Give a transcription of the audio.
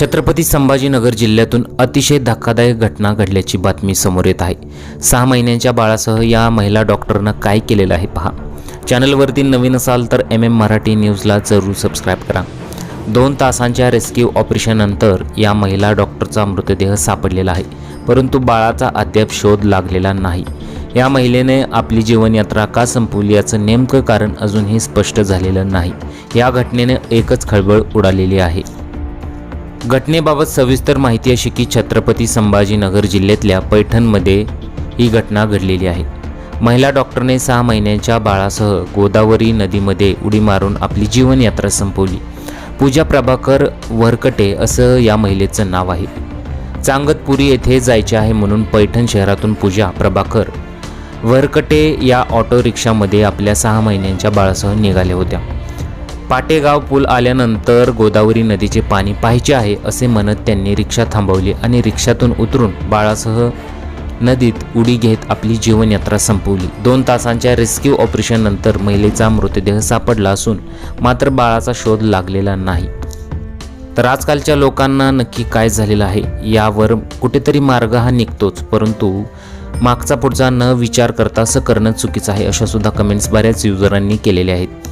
छत्रपती संभाजीनगर जिल्ह्यातून अतिशय धक्कादायक घटना घडल्याची बातमी समोर येत आहे. सहा महिन्यांच्या बाळासह या महिला डॉक्टरनं काय केलेलं आहे पहा. चॅनलवरती नवीन असाल तर एम एम मराठी न्यूजला जरूर सबस्क्राईब करा. दोन तासांच्या रेस्क्यू ऑपरेशननंतर या महिला डॉक्टरचा मृतदेह सापडलेला आहे परंतु बाळाचा अद्याप शोध लागलेला नाही. या महिलेने आपली जीवनयात्रा का संपवली याचं नेमकं कारण अजूनही स्पष्ट झालेलं नाही. या घटनेने एकच खळबळ उडालेली आहे. घटनेबाबत सविस्तर माहिती अशी की छत्रपती संभाजीनगर जिल्ह्यातल्या पैठणमध्ये ही घटना घडलेली आहे. महिला डॉक्टरने सहा महिन्यांच्या बाळासह गोदावरी नदीमध्ये उडी मारून आपली जीवनयात्रा संपवली. पूजा प्रभाकर वरकटे असं या महिलेचं नाव आहे. चांगतपुरी येथे जायचे आहे म्हणून पैठण शहरातून पूजा प्रभाकर वरकटे या ऑटो रिक्षामध्ये आपल्या सहा महिन्यांच्या बाळासह निघाल्या होत्या. पाटेगाव पूल आल्यानंतर गोदावरी नदीचे पाणी पाहायचे आहे असे म्हणत त्यांनी रिक्षा थांबवली आणि रिक्षातून उतरून बाळासह नदीत उडी घेत आपली जीवनयात्रा संपवली. दोन तासांच्या रेस्क्यू ऑपरेशननंतर महिलेचा मृतदेह सापडला असून मात्र बाळाचा शोध लागलेला नाही. तर आजकालच्या लोकांना नक्की काय झालेलं आहे यावर कुठेतरी मार्ग हा निघतोच परंतु मागचा पुढचा न विचार करता असं करणं चुकीचं आहे अशा सुद्धा कमेंट्स बऱ्याच युजरांनी केलेल्या आहेत.